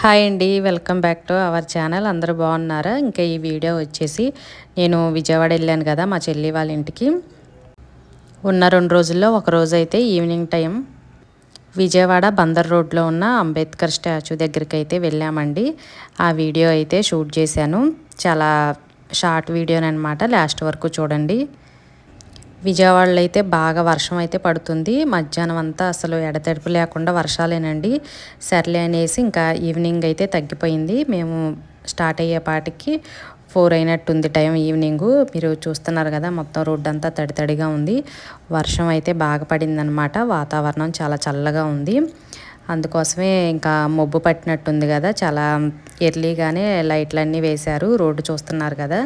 Hi అండి welcome back to our channel. అందరూ బాగున్నారా? ఇంకా ఈ వీడియో వచ్చేసి నేను విజయవాడ వెళ్ళాను కదా మా చెల్లి వాళ్ళ ఇంటికి. ఉన్న రెండు రోజుల్లో ఒక రోజు అయితే ఈవినింగ్ టైం విజయవాడ బందర్ రోడ్లో ఉన్న అంబేద్కర్ స్టాచ్యూ దగ్గరికి అయితే వెళ్ళామండి. ఆ వీడియో అయితే షూట్ చేశాను. చాలా షార్ట్ వీడియోనమాట లాస్ట్ వరకు చూడండి. విజయవాడలో అయితే బాగా వర్షం అయితే పడుతుంది. మధ్యాహ్నం అంతా అసలు ఎడతెడుపు లేకుండా వర్షాలేనండి. సర్లే అనేసి ఇంకా ఈవినింగ్ అయితే తగ్గిపోయింది. మేము స్టార్ట్ అయ్యేపాటికి ఫోర్ అయినట్టుంది టైం ఈవినింగ్. మీరు చూస్తున్నారు కదా మొత్తం రోడ్డు అంతా తడి తడిగా ఉంది. వర్షం అయితే బాగా పడిందనమాట. వాతావరణం చాలా చల్లగా ఉంది. అందుకోసమే ఇంకా మొబ్బు పట్టినట్టుంది కదా. చాలా ఎర్లీగానే లైట్లన్నీ వేశారు. రోడ్డు చూస్తున్నారు కదా.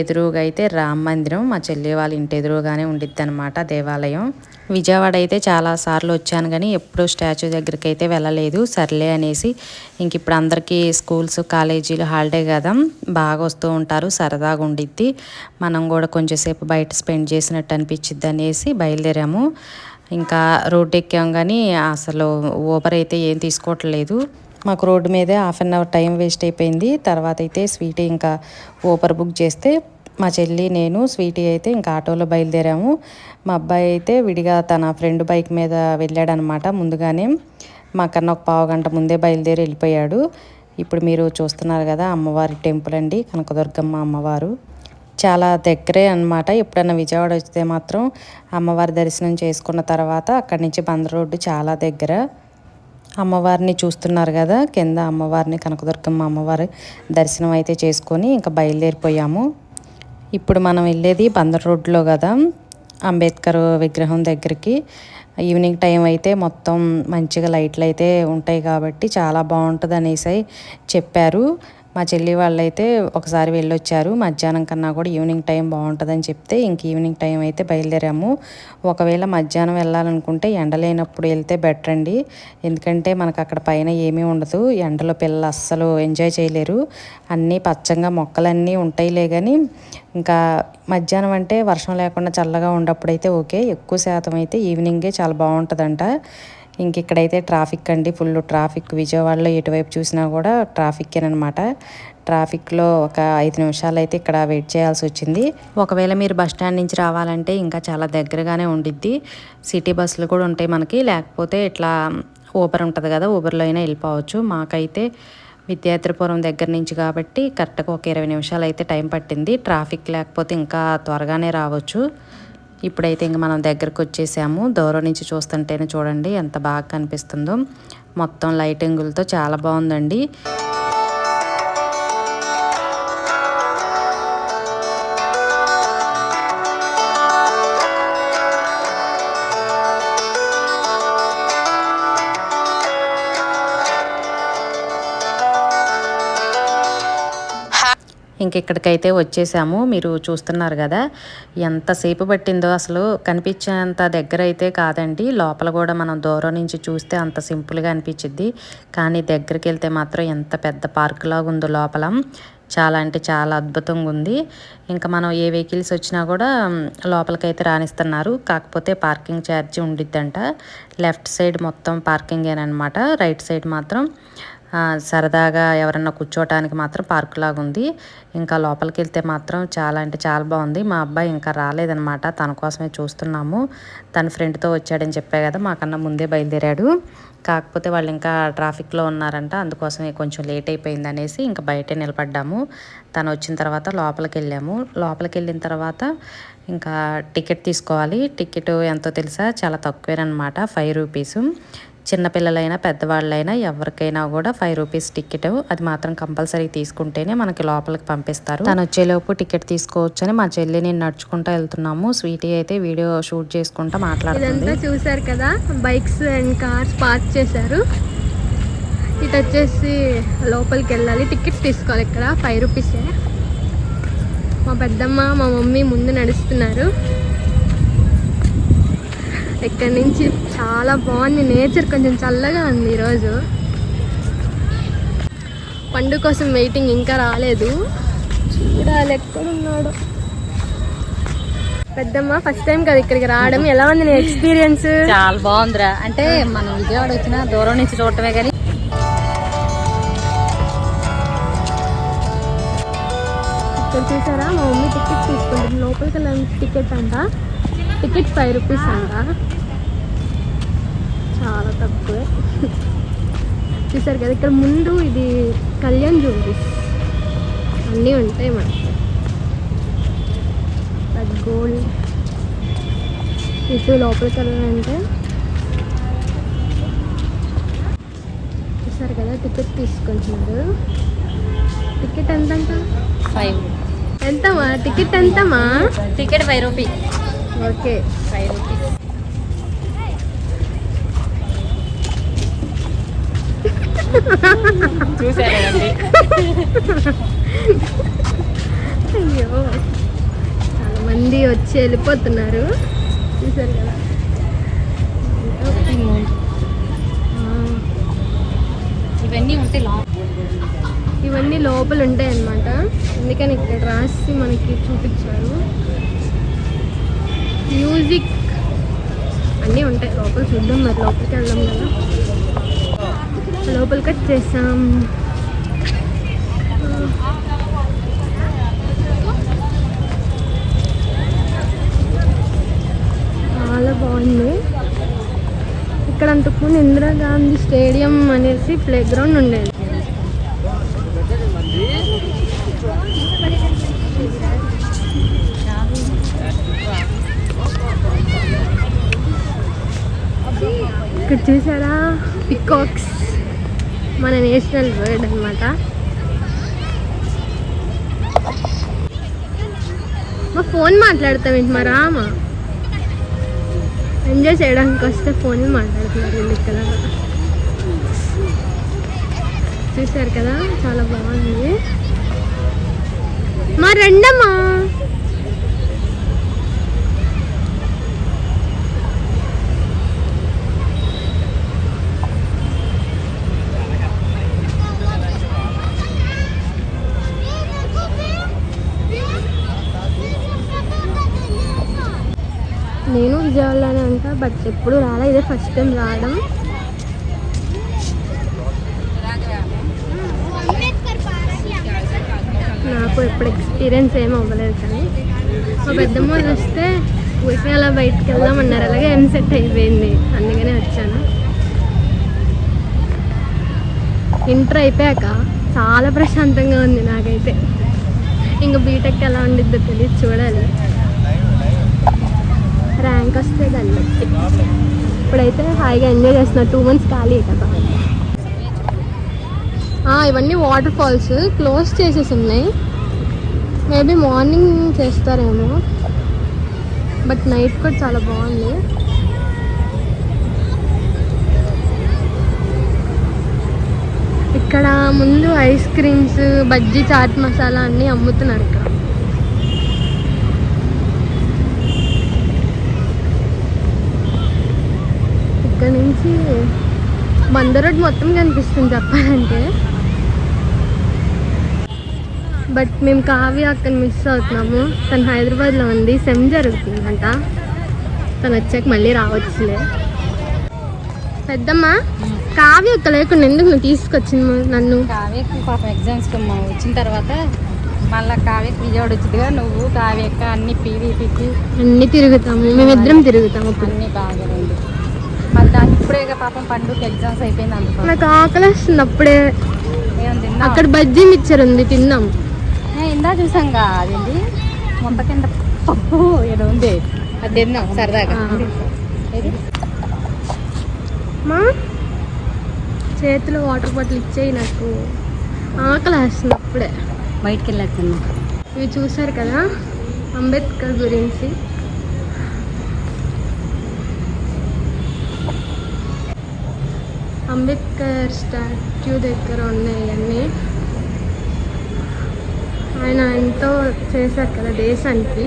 ఎదురుగా అయితే రామ మందిరం. మా చెల్లి వాళ్ళ ఇంటి ఎదురుగానే ఉండిద్ది అనమాట దేవాలయం. విజయవాడ అయితే చాలా సార్లు వచ్చాను కానీ ఎప్పుడూ స్టాచ్యూ దగ్గరికి అయితే వెళ్ళలేదు. సర్లే అనేసి ఇంక ఇప్పుడు అందరికీ స్కూల్స్ కాలేజీలు హాలిడే కదా. బాగా వస్తూ ఉంటారు. సరదాగా ఉండిద్ది. మనం కూడా కొంచెంసేపు బయట స్పెండ్ చేసినట్టు అనిపించిద్ది అనేసి బయలుదేరాము. ఇంకా రోడ్డు ఎక్కాం కానీ అసలు ఊబర్ అయితే ఏం తీసుకోవట్లేదు. మాకు రోడ్డు మీదే half an hour time waste అయిపోయింది. తర్వాత అయితే స్వీట్ ఇంకా ఊబర్ బుక్ చేస్తే మా చెల్లి నేను స్వీటీ అయితే ఇంకా ఆటోలో బయలుదేరాము. మా అబ్బాయి అయితే విడిగా తన ఫ్రెండ్ బైక్ మీద వెళ్ళాడనమాట ముందుగానే. మాకన్నా ఒక పావు గంట ముందే బయలుదేరి వెళ్ళిపోయాడు. ఇప్పుడు మీరు చూస్తున్నారు కదా అమ్మవారి టెంపుల్ అండి కనకదుర్గమ్మ అమ్మవారు. చాలా దగ్గరే అనమాట ఎప్పుడైనా విజయవాడ వస్తే మాత్రం అమ్మవారి దర్శనం చేసుకున్న తర్వాత అక్కడి నుంచి బందర్ రోడ్డు చాలా దగ్గర. అమ్మవారిని చూస్తున్నారు కదా కింద అమ్మవారిని కనకదుర్గమ్మ అమ్మవారి దర్శనం అయితే చేసుకొని ఇంకా బయలుదేరిపోయాము. ఇప్పుడు మనం వెళ్ళేది బందర్ రోడ్లో కదా అంబేద్కర్ విగ్రహం దగ్గరికి. ఈవినింగ్ టైం అయితే మొత్తం మంచిగా లైట్లు అయితే ఉంటాయి కాబట్టి చాలా బాగుంటుంది అనేసి చెప్పారు. మా చెల్లి వాళ్ళైతే ఒకసారి వెళ్ళొచ్చారు. మధ్యాహ్నం కన్నా కూడా ఈవినింగ్ టైం బాగుంటుందని చెప్తే ఇంక ఈవినింగ్ టైం అయితే బయలుదేరాము. ఒకవేళ మధ్యాహ్నం వెళ్ళాలనుకుంటే ఎండ లేనప్పుడు వెళ్తే బెటర్ అండి. ఎందుకంటే మనకు అక్కడ పైన ఏమీ ఉండదు. ఎండలో పిల్లలు అస్సలు ఎంజాయ్ చేయలేరు. అన్నీ పచ్చంగా మొక్కలన్నీ ఉంటాయిలే కానీ ఇంకా మధ్యాహ్నం అంటే వర్షం లేకుండా చల్లగా ఉన్నప్పుడైతే ఓకే. ఎక్కువ శాతం అయితే ఈవినింగే చాలా బాగుంటుందంట. ఇంక ఇక్కడైతే ట్రాఫిక్ అండి. Full traffic. విజయవాడలో ఎటువైపు చూసినా కూడా ట్రాఫిక్ అనమాట ట్రాఫిక్లో ఒక ఐదు నిమిషాలు అయితే ఇక్కడ వెయిట్ చేయాల్సి వచ్చింది. ఒకవేళ మీరు బస్ స్టాండ్ నుంచి రావాలంటే ఇంకా చాలా దగ్గరగానే ఉండిద్ది. సిటీ బస్సులు కూడా ఉంటాయి మనకి. లేకపోతే ఇట్లా ఊబర్ ఉంటుంది కదా ఊబర్లో అయినా వెళ్ళిపోవచ్చు. మాకైతే విద్యార్థిపురం దగ్గర నుంచి కాబట్టి కరెక్ట్గా ఒక ఇరవై నిమిషాలు అయితే టైం పట్టింది. ట్రాఫిక్ లేకపోతే ఇంకా త్వరగానే రావచ్చు. ఇప్పుడైతే ఇంక మనం దగ్గరకు వచ్చేసాము దూరం నుంచి చూస్తుంటేనే చూడండి ఎంత బాగా కనిపిస్తుందో. మొత్తం లైటింగులతో చాలా బాగుందండి. ఇంక ఇక్కడికైతే వచ్చేసాము. మీరు చూస్తున్నారు కదా ఎంతసేపు పట్టిందో అసలు కనిపించేంత దగ్గర అయితే కాదండి. లోపల కూడా మనం దూరం నుంచి చూస్తే అంత సింపుల్గా అనిపించిద్ది. కానీ దగ్గరికి వెళ్తే మాత్రం ఎంత పెద్ద పార్క్ లాగా ఉందో లోపల. చాలా అంటే చాలా అద్భుతంగా ఉంది. ఇంకా మనం ఏ వెహికల్స్ వచ్చినా కూడా లోపలికైతే రాణిస్తున్నారు. కాకపోతే పార్కింగ్ ఛార్జీ ఉండిద్దంట. లెఫ్ట్ సైడ్ మొత్తం పార్కింగేనమాట రైట్ సైడ్ మాత్రం సరదాగా ఎవరన్నా కూర్చోవటానికి మాత్రం పార్క్ లాగా ఉంది ఇంకా లోపలికి వెళ్తే మాత్రం చాలా అంటే చాలా బాగుంది. మా అబ్బాయి ఇంకా రాలేదనమాట తన కోసమే చూస్తున్నాము. తన ఫ్రెండ్తో వచ్చాడని చెప్పే కదా మాకన్నా ముందే బయలుదేరాడు. కాకపోతే వాళ్ళు ఇంకా ట్రాఫిక్లో ఉన్నారంట. అందుకోసమే కొంచెం లేట్ అయిపోయింది అనేసి ఇంకా బయటే నిలబడ్డాము. తను వచ్చిన తర్వాత లోపలికి వెళ్ళాము లోపలికి వెళ్ళిన తర్వాత ఇంకా టికెట్ తీసుకోవాలి. టికెట్ ఎంతో తెలుసా? చాలా తక్కువేనమాట ఫైవ్ రూపీస్. చిన్నపిల్లలైనా పెద్దవాళ్ళైనా ఎవరికైనా కూడా ఫైవ్ రూపీస్ టికెట్ అది మాత్రం కంపల్సరీ తీసుకుంటేనే మనకి లోపలికి పంపిస్తారు. తను వచ్చేలోపు టికెట్ తీసుకోవచ్చు అని మా చెల్లి నేను నడుచుకుంటూ వెళ్తున్నాము. స్వీటీ అయితే వీడియో షూట్ చేసుకుంటా మాట్లాడుతుంది. చూసారు కదా బైక్స్ అండ్ కార్స్ పార్క్ చేశారు. ఇటు వచ్చేసి లోపలికి వెళ్ళాలి. టికెట్స్ తీసుకోవాలి ఇక్కడ ఫైవ్ రూపీసే మా పెద్దమ్మ మా మమ్మీ ముందు నడుస్తున్నారు. ఇక్కడ నుంచి చాలా బాగుంది. నేచర్ కొంచెం చల్లగా ఉంది ఈరోజు. పండు కోసం వెయిటింగ్ ఇంకా రాలేదు. చూడాలి ఎక్కడున్నాడు. పెద్దమ్మ ఫస్ట్ టైం కదా ఇక్కడికి రావడం. ఎలా ఉంది ఎక్స్పీరియన్స్ చాలా బాగుందిరా. అంటే మనం విజయవాడ వచ్చిన దూరం నుంచి చూడటమే కానీ. ఇక్కడ చూసారా? మా మమ్మీ టికెట్ తీసుకుంటుంది. లోపలికి వెళ్ళాలి టికెట్ అంటా. టికెట్ ఫైవ్ రూపీస్ అంట. చాలా తక్కువే. చూసారు కదా ఇక్కడ ముందు ఇది కళ్యాణ్ జ్యువెలరీస్. అన్నీ ఉంటాయి మనకి. గోల్డ్. ఇటు లోపలికి వెళ్ళాలంటే చూసారు కదా టికెట్ తీసుకుంటున్నారు టికెట్ ఎంత అంట ఫైవ్. ఎంతమా? Ticket ఎంతమా? Ticket five rupee. Okay. Five rupees చూసారండి అయ్యో. చాలా మంది వచ్చి వెళ్ళిపోతున్నారు. చూసారు కదా? ఇవన్నీ ఉంటే లాంగ్ ఇవన్నీ లోపల ఉంటాయి అన్నమాట అందుకని ఇక్కడ రాసి మనకి చూపించారు. మ్యూజిక్ అన్నీ ఉంటాయి. లోపల చూద్దాం మరి లోపలికి వెళ్దాం కదా. లోపలికి వచ్చేసాం చాలా బాగుంది. ఇక్కడ అంతకుముందు ఇందిరాగాంధీ స్టేడియం అనేసి ప్లే గ్రౌండ్ ఉండేది. ఇక్కడ చూసారా? పికాక్స్ మన నేషనల్ బర్డ్ అనమాట మా ఫోన్ మాట్లాడతాం మా రామా. ఎంజాయ్ చేయడానికి వస్తే ఫోన్ మాట్లాడుతున్నారు ఇక్కడ. చూసారు కదా? చాలా బాగుంది. మా రెండమ్మా నేను ఫస్ట్ ఎప్పుడు రాలే ఇదే ఫస్ట్ టైం రావడం. నాకు ఎప్పుడు ఎక్స్పీరియన్స్ ఏం అవ్వలేదు కానీ మా పెద్దమ్మ వాళ్ళు వస్తే ఊరికి అలా బయటకు వెళ్దామన్నారు. అలాగే ఏం సెట్ అయిపోయింది. అందుకనే వచ్చాను. ఇంటర్ అయిపోయాక చాలా ప్రశాంతంగా ఉంది నాకైతే. ఇంకా బీటెక్ ఎలా ఉండిద్దో తెలియదు చూడాలి. ర్యాంక్ వస్తే దాన్ని బట్టి. ఇప్పుడైతే హాయిగా ఎంజాయ్ చేస్తున్నా. టూ మంత్స్ ఖాళీ కదా ఇవన్నీ వాటర్ ఫాల్స్ క్లోజ్ చేసేసి ఉన్నాయి మేబీ మార్నింగ్ చేస్తారేమో. బట్ నైట్ కూడా చాలా బాగుంది. ఇక్కడ ముందు ఐస్ క్రీమ్స్ బజ్జీ చాట్ మసాలా అన్నీ అమ్ముతున్నారు ఇక్కడ. ఇక్కడ నుంచి బంద రోడ్ మొత్తం కనిపిస్తుంది చెప్పాలంటే. బట్ మేము కావ్య అక్కడ మిస్ అవుతున్నాము. తను హైదరాబాద్లో ఉంది. సెమ్ జరుగుతుందంట. తను వచ్చాక మళ్ళీ రావచ్చులే. పెద్దమ్మ కావ్య అక్క లేకుండా ఎందుకు నువ్వు తీసుకొచ్చింది నన్ను? కావ్యకు పాప ఎగ్జామ్స్కి వచ్చిన తర్వాత మళ్ళీ కావ్యకి విజయవాడ వచ్చిందిగా. నువ్వు కావ్యక్క అన్ని పీవీపీకి అన్నీ తిరుగుతాము. మేమిద్దరం తిరుగుతాము అన్ని బాగా ఇప్పుడే పాపం పండుగ ఎగ్జామ్స్ అయిపోయింది అందుకో నాకు ఆకలి వస్తుంది అప్పుడే. తిన్నా అక్కడ బజ్జీ మిక్చర్ ఉంది తిందాం ఇందా చూసాంగా అదేంటి? మొత్త కింద పప్పు ఏదో ఉంది. అది తిన్నాం సరదాగా? మా? చేతిలో వాటర్ బాటిల్ ఇచ్చేయి నాకు. ఆకలి వేస్తుంది అప్పుడే. బయటికి వెళ్ళాక తిన్నాం ఇవి చూసారు కదా? అంబేద్కర్ గురించి. అంబేద్కర్ స్టాట్యూ దగ్గర ఉన్నాయి అన్నీ ఆయన ఎంతో చేశారు కదా దేశానికి.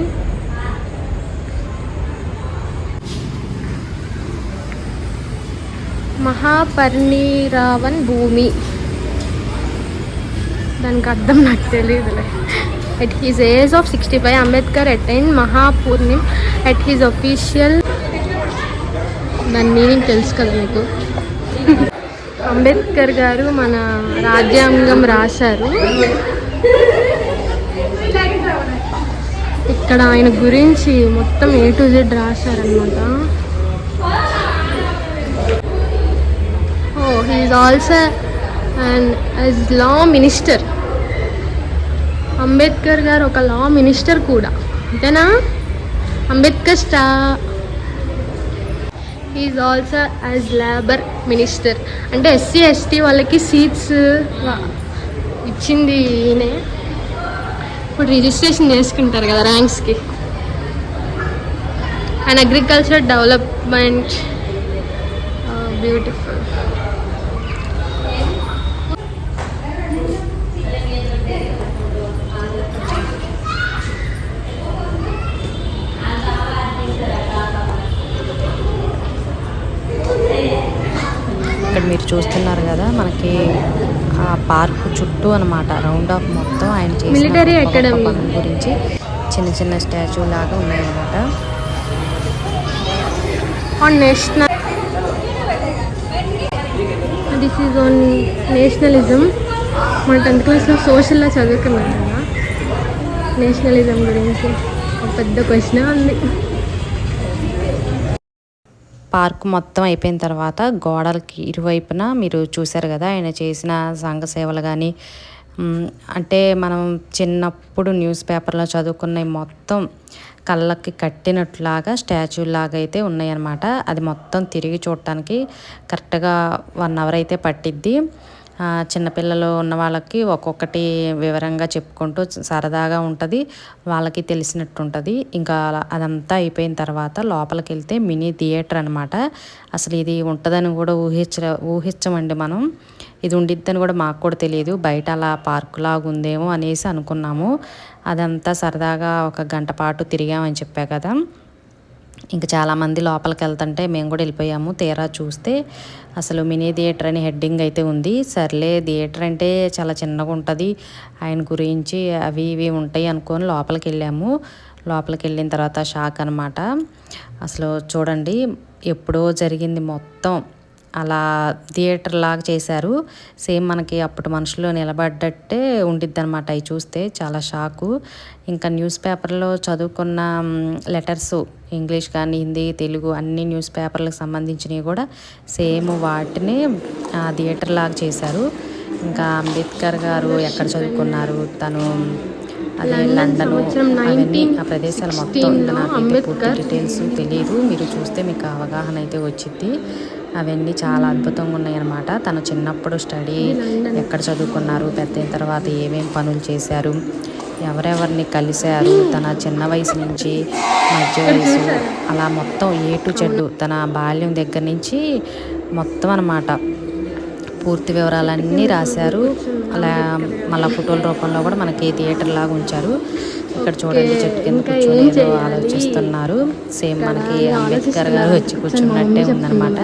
మహాపర్ణీరావన్ భూమి. దానికి అర్థం నాకు తెలియదులే. At his age of sixty five Ambedkar attain మహాపూర్ణిమ్. At his official దాని మీనింగ్ తెలుసు కదా మీకు? అంబేద్కర్ గారు మన రాజ్యాంగం రాశారు. ఇక్కడ ఆయన గురించి మొత్తం ఏ టు జెడ్ రాశారనమాట ఓ he is also and as law minister Ambedkar గారు ఒక లా మినిస్టర్ కూడా. అంతేనా? అంబేద్కర్ స్టా is also as labour minister అంటే ఎస్సీ ఎస్టీ వాళ్ళకి సీట్స్ ఇచ్చింది ఈయనే. ఇప్పుడు రిజిస్ట్రేషన్ చేసుకుంటారు కదా ర్యాంక్స్కి అండ్ అగ్రికల్చర్ డెవలప్మెంట్ బ్యూటిఫుల్ ఇక్కడ మీరు చూస్తున్నారు కదా మనకి ఆ పార్క్ చుట్టూ అనమాట రౌండ్ ఆఫ్ మొత్తం ఆయన academy. పనుల గురించి చిన్న చిన్న స్టాచ్యూ లాగా ఉన్నాయన్నమాట. On national this is on nationalism మన టెన్త్ క్లాస్లో సోషల్లో చదువుకున్నాం కదా నేషనలిజం గురించి పెద్ద క్వశ్చన్ ఉంది. పార్క్ మొత్తం అయిపోయిన తర్వాత గోడలకి ఇరువైపున మీరు చూశారు కదా ఆయన చేసిన సంఘ సేవలు కానీ అంటే మనం చిన్నప్పుడు న్యూస్ పేపర్లో చదువుకున్న మొత్తం కళ్ళకి కట్టినట్లాగా స్టాచ్యూ లాగా అయితే ఉన్నాయన్నమాట. అది మొత్తం తిరిగి చూడటానికి కరెక్ట్గా వన్ అవర్ అయితే పట్టిద్ది. చిన్నపిల్లలు ఉన్న వాళ్ళకి ఒక్కొక్కటి వివరంగా చెప్పుకుంటూ సరదాగా ఉంటుంది. వాళ్ళకి తెలిసినట్టు ఉంటుంది ఇంకా అలా- అదంతా అయిపోయిన తర్వాత లోపలికి వెళ్తే మినీ థియేటర్ అనమాట అసలు ఇది ఉంటుందని కూడా ఊహించ ఊహించమండి మనం. ఇది ఉండిద్దని కూడా మాకు కూడా తెలియదు. బయట అలా పార్కు లాగా ఉందేమో అనేసి అనుకున్నాము. అదంతా సరదాగా ఒక గంట పాటు తిరిగామని చెప్పా కదా. ఇంకా చాలామంది లోపలికి వెళ్తుంటే మేము కూడా వెళ్ళిపోయాము. తీరా చూస్తే అసలు మినీ థియేటర్ అని హెడ్డింగ్ అయితే ఉంది. సర్లే థియేటర్ అంటే చాలా చిన్నగా ఉంటుంది. ఆయన గురించి అవి ఇవి ఉంటాయి అనుకొని లోపలికి వెళ్ళాము లోపలికి వెళ్ళిన తర్వాత షాక్ అనమాట అసలు చూడండి ఎప్పుడో జరిగింది మొత్తం. అలా థియేటర్ లాగా చేశారు సేమ్ మనకి అప్పుడు మనుషులు నిలబడ్డట్టే ఉండిద్ది అనమాట అవి చూస్తే చాలా షాకు ఇంకా న్యూస్ పేపర్లో చదువుకున్న లెటర్స్ ఇంగ్లీష్ కానీ హిందీ తెలుగు అన్ని న్యూస్ పేపర్లకు సంబంధించినవి కూడా సేమ్ వాటిని ఆ థియేటర్ లాగా చేశారు ఇంకా అంబేద్కర్ గారు ఎక్కడ చదువుకున్నారు తను అదే లండన్ అవన్నీ ఆ ప్రదేశాలు మొత్తం 1916 ఇంకా లో నాకైతే పూర్తి అంబేద్కర్ డీటెయిల్స్ తెలియదు మీరు చూస్తే మీకు అవగాహన అయితే వచ్చింది అవన్నీ చాలా అద్భుతంగా ఉన్నాయన్నమాట. తను చిన్నప్పుడు స్టడీ ఎక్కడ చదువుకున్నారు పెద్ద తర్వాత ఏమేం పనులు చేశారు ఎవరెవరిని కలిశారు తన చిన్న వయసు నుంచి మధ్య వయసు అలా మొత్తం ఏ టు చెడ్డు తన బాల్యం దగ్గర నుంచి మొత్తం అన్నమాట. పూర్తి వివరాలన్నీ రాశారు. అలా మళ్ళీ ఫోటోల రూపంలో కూడా మనకి థియేటర్ లాగా ఉంచారు. ఇక్కడ చూడండి చెట్టు కింద కూర్చొని ఏదో ఆలోచిస్తున్నారు. సేమ్ మనకి అంబేద్కర్ గారు వచ్చి కూర్చున్నట్టే ఉందన్నమాట.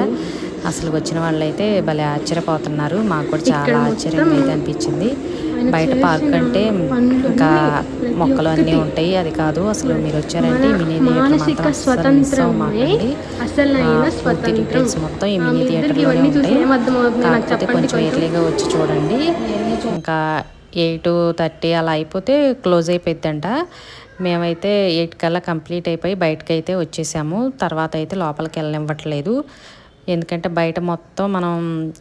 అసలు వచ్చిన వాళ్ళైతే భలే ఆశ్చర్యపోతున్నారు. మాకు కూడా చాలా ఆశ్చర్యంగా మొత్తం అయితే అనిపించింది. బయట పార్క్ అంటే ఇంకా మొక్కలు అన్నీ ఉంటాయి. అది కాదు అసలు మీరు వచ్చారంటే మన థియేటర్ మాత్రం అస్సలు మిస్ అవ్వమాకండి. పూర్తి డీటెయిల్స్ మొత్తం ఈ మినీ థియేటర్లోనే ఉంటాయి. నాకు కాకపోతే కొంచెం కొంచెం. ఎర్లీగా వచ్చి చూడండి. ఇంకా ఎయిట్ థర్టీ అలా అయిపోతే క్లోజ్ అయిపోయిద్దంట. మేమైతే ఎయిట్ కల్లా కంప్లీట్ అయిపోయి బయటకు అయితే వచ్చేసాము. తర్వాత అయితే లోపలికి వెళ్ళనివ్వట్లేదు. ఎందుకంటే బయట మొత్తం మనం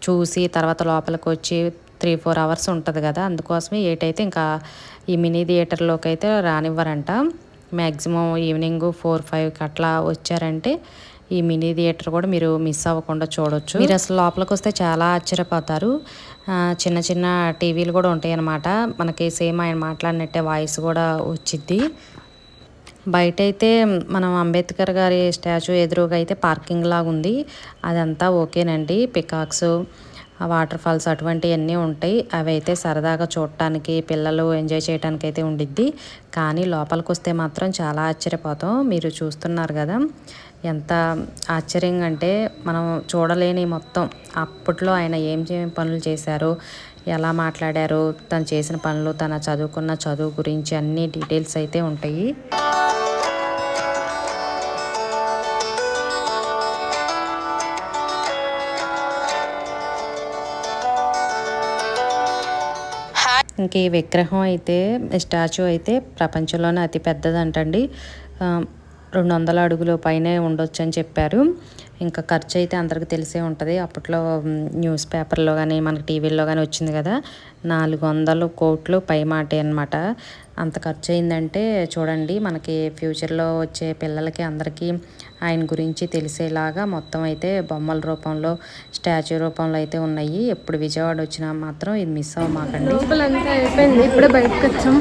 చూసి తర్వాత లోపలికి వచ్చి త్రీ ఫోర్ అవర్స్ ఉంటుంది కదా. అందుకోసమే ఏటైతే ఇంకా ఈ మినీ థియేటర్లోకి అయితే రానివ్వరంట. మ్యాక్సిమం ఈవినింగ్ ఫోర్ ఫైవ్కి అట్లా వచ్చారంటే ఈ మినీ థియేటర్ కూడా మీరు మిస్ అవ్వకుండా చూడొచ్చు. మీరు అసలు లోపలికి వస్తే చాలా ఆశ్చర్యపోతారు. చిన్న చిన్న టీవీలు కూడా ఉంటాయి అన్నమాట మనకి సేమ్ ఆయన మాట్లాడినట్టే వాయిస్ కూడా వచ్చిద్ది. బయట అయితే మనం అంబేద్కర్ గారి స్టాచ్యూ ఎదురుగా అయితే పార్కింగ్ లాగా ఉంది అదంతా ఓకేనండి. పికాక్స్ వాటర్ ఫాల్స్ అటువంటివన్నీ ఉంటాయి. అవి అయితే సరదాగా చూడటానికి పిల్లలు ఎంజాయ్ చేయడానికి అయితే ఉండిద్ది. కానీ లోపలికి వస్తే మాత్రం చాలా ఆశ్చర్యపోతాం. మీరు చూస్తున్నారు కదా ఎంత ఆశ్చర్యంగా అంటే మనం చూడలేని మొత్తం. అప్పట్లో ఆయన ఏం ఏం పనులు చేశారు ఎలా మాట్లాడారు తను చేసిన పనులు తన చదువుకున్న చదువు గురించి అన్ని డీటెయిల్స్ అయితే ఉంటాయి. ఇంక ఈ విగ్రహం అయితే స్టాచ్యూ అయితే ప్రపంచంలోనే అతి పెద్దదంటండి రెండు వందల అడుగుల పైనే ఉండొచ్చు అని చెప్పారు. ఇంకా ఖర్చు అయితే అందరికీ తెలిసే ఉంటుంది. అప్పట్లో న్యూస్ పేపర్లో కానీ మనకి టీవీల్లో కానీ వచ్చింది కదా. నాలుగు వందలు కోట్లు పై మాటే అనమాట అంత ఖర్చు అయిందంటే చూడండి మనకి ఫ్యూచర్లో వచ్చే పిల్లలకి అందరికీ ఆయన గురించి తెలిసేలాగా మొత్తం అయితే బొమ్మల రూపంలో స్టాచ్యూ రూపంలో అయితే ఉన్నాయి. ఎప్పుడు విజయవాడ వచ్చినా మాత్రం ఇది మిస్ అవ్వమాకండి లోపలంతా అయిపోయింది. ఇప్పుడే బయటకు వచ్చాం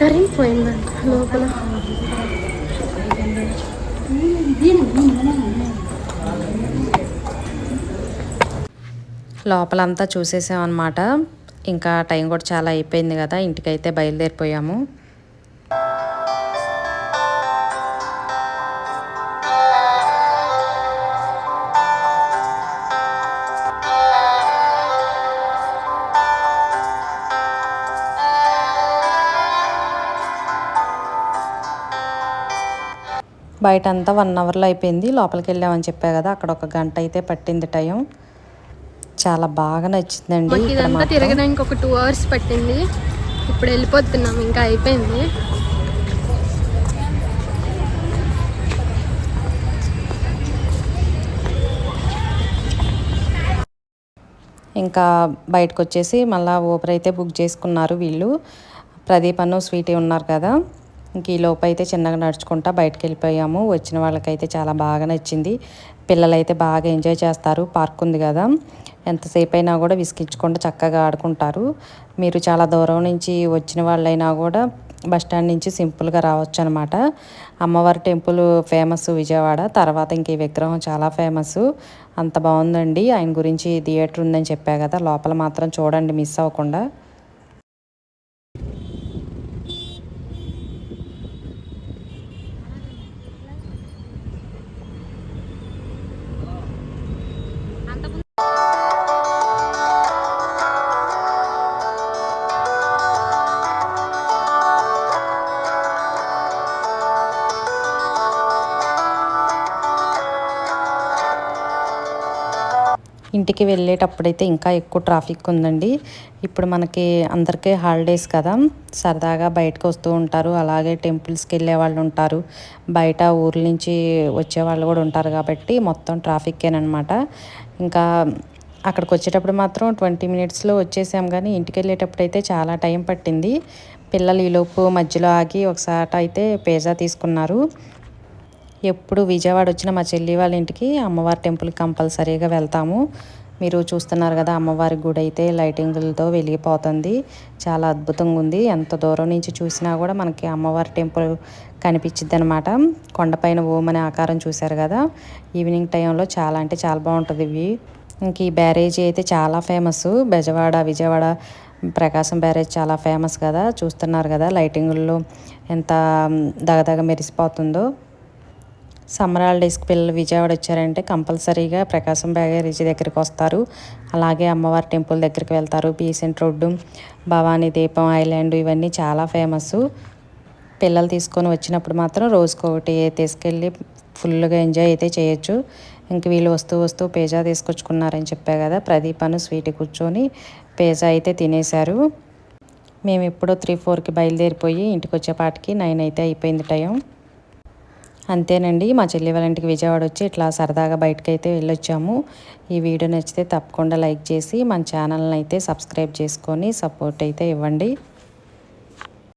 కరెంట్ పోయిందంట లోపల. లోపలంతా చూసేసాం అనమాట ఇంకా టైం కూడా చాలా అయిపోయింది కదా ఇంటికైతే బయలుదేరిపోయాము. బయట అంతా వన్ అవర్లో అయిపోయింది. లోపలికి వెళ్ళామని చెప్పా కదా అక్కడ ఒక గంట అయితే పట్టింది టైం చాలా బాగా నచ్చిందండి ఇదంతా. తిరగడానికి ఒక టూ అవర్స్ పట్టింది. ఇప్పుడు వెళ్ళిపోతున్నాం ఇంకా అయిపోయింది. ఇంకా బయటకు వచ్చేసి మళ్ళీ ఊబర్ అయితే బుక్ చేసుకున్నారు వీళ్ళు. ప్రదీప్ అను స్వీటీ ఉన్నారు కదా. ఇంక ఈ లోపు అయితే చిన్నగా నడుచుకుంటా బయటకు వెళ్ళిపోయాము వచ్చిన వాళ్ళకైతే చాలా బాగా నచ్చింది. పిల్లలైతే బాగా ఎంజాయ్ చేస్తారు. పార్క్ ఉంది కదా. ఎంతసేపు అయినా కూడా విసిగించకుండా చక్కగా ఆడుకుంటారు. మీరు చాలా దూరం నుంచి వచ్చిన వాళ్ళైనా కూడా బస్ స్టాండ్ నుంచి సింపుల్గా రావచ్చు అనమాట అమ్మవారి టెంపుల్ ఫేమస్ విజయవాడ. తర్వాత ఇంక ఈ విగ్రహం చాలా ఫేమస్. అంత బాగుందండి. ఆయన గురించి థియేటర్ ఉందని చెప్పా కదా. లోపల మాత్రం చూడండి మిస్ అవ్వకుండా. ఇంటికి వెళ్ళేటప్పుడైతే ఇంకా ఎక్కువ ట్రాఫిక్ ఉందండి. ఇప్పుడు మనకి అందరికీ హాలిడేస్ కదా. సరదాగా బయటకు వస్తూ ఉంటారు. అలాగే టెంపుల్స్కి వెళ్ళే వాళ్ళు ఉంటారు. బయట ఊర్ల నుంచి వచ్చే వాళ్ళు కూడా ఉంటారు కాబట్టి మొత్తం ట్రాఫిక్కేనమాట ఇంకా అక్కడికి వచ్చేటప్పుడు మాత్రం ట్వంటీ మినిట్స్లో వచ్చేసాం కానీ ఇంటికి వెళ్ళేటప్పుడు అయితే చాలా టైం పట్టింది. పిల్లలు ఈలోపు మధ్యలో ఆగి ఒకసారి అయితే పిజ్జా తీసుకున్నారు. ఎప్పుడు విజయవాడ వచ్చిన మా చెల్లి వాళ్ళ ఇంటికి అమ్మవారి టెంపుల్కి కంపల్సరీగా వెళ్తాము. మీరు చూస్తున్నారు కదా అమ్మవారి గుడి అయితే లైటింగులతో వెలిగిపోతుంది. చాలా అద్భుతంగా ఉంది. ఎంత దూరం నుంచి చూసినా కూడా మనకి అమ్మవారి టెంపుల్ కనిపించిద్ది అనమాట కొండపైన ఓం అనే ఆకారం చూశారు కదా. ఈవినింగ్ టైంలో చాలా అంటే చాలా బాగుంటుంది ఇవి ఇంక ఈ బ్యారేజీ అయితే చాలా ఫేమస్ బెజవాడ విజయవాడ ప్రకాశం బ్యారేజ్ చాలా ఫేమస్ కదా. చూస్తున్నారు కదా లైటింగుల్లో ఎంత దగదగ మెరిసిపోతుందో. సమ్మర్ హాలిడేస్కి పిల్లలు విజయవాడ వచ్చారంటే కంపల్సరీగా ప్రకాశం బ్యారేజ్ దగ్గరికి వస్తారు. అలాగే అమ్మవారి టెంపుల్ దగ్గరికి వెళ్తారు. బీసెంట్ రోడ్డు భవానీ దీపం ఐలాండ్ ఇవన్నీ చాలా ఫేమస్ పిల్లలు తీసుకొని వచ్చినప్పుడు మాత్రం రోజుకొకటి తీసుకెళ్ళి ఫుల్గా ఎంజాయ్ అయితే చేయొచ్చు. ఇంక వీళ్ళు వస్తూ వస్తూ పేజా తీసుకొచ్చుకున్నారని చెప్పా కదా ప్రదీప్ అను స్వీట్ కూర్చొని పేజా అయితే తినేశారు. మేము ఎప్పుడో త్రీ ఫోర్కి బయలుదేరిపోయి ఇంటికి వచ్చేపాటికి నైన్ అయితే అయిపోయింది టైం. అంతేనండి. మా చెల్లి వాళ్ళ ఇంటికి విజయవాడ వచ్చి ఇట్లా సరదాగా బయటకు అయితే వెళ్ళొచ్చాము. ఈ వీడియో నచ్చితే తప్పకుండా లైక్ చేసి మన ఛానల్ని అయితే సబ్స్క్రైబ్ చేసుకొని సపోర్ట్ అయితే ఇవ్వండి.